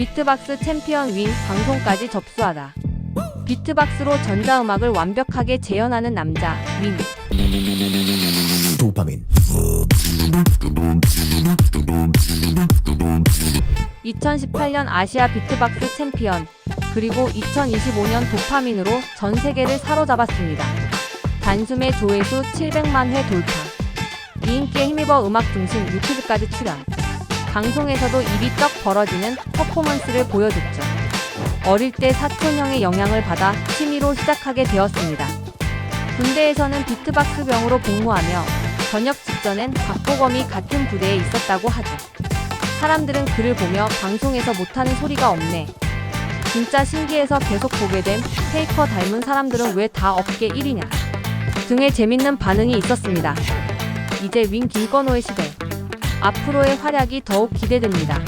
비트박스 챔피언 윙 방송까지 접수하다. 비트박스로 전자음악을 완벽하게 재현하는 남자 윙. 도파민 2018년 아시아 비트박스 챔피언 그리고 2025년 도파민으로 전 세계를 사로잡았습니다. 단숨에 조회수 700만 회 돌파. 이 인기에 힘입어 음악 중심 유튜브까지 출연. 방송에서도 입이 떡 벌어지는 퍼포먼스를 보여줬죠. 어릴 때 사촌형의 영향을 받아 취미로 시작하게 되었습니다. 군대에서는 비트박스 병으로 복무하며 전역 직전엔 박보검이 같은 부대에 있었다고 하죠. 사람들은 그를 보며 방송에서 못하는 소리가 없네. 진짜 신기해서 계속 보게 됨 페이커 닮은 사람들은 왜 다 업계 1위냐 등의 재밌는 반응이 있었습니다. 이제 윙 김건호의 시대. 앞으로의 활약이 더욱 기대됩니다.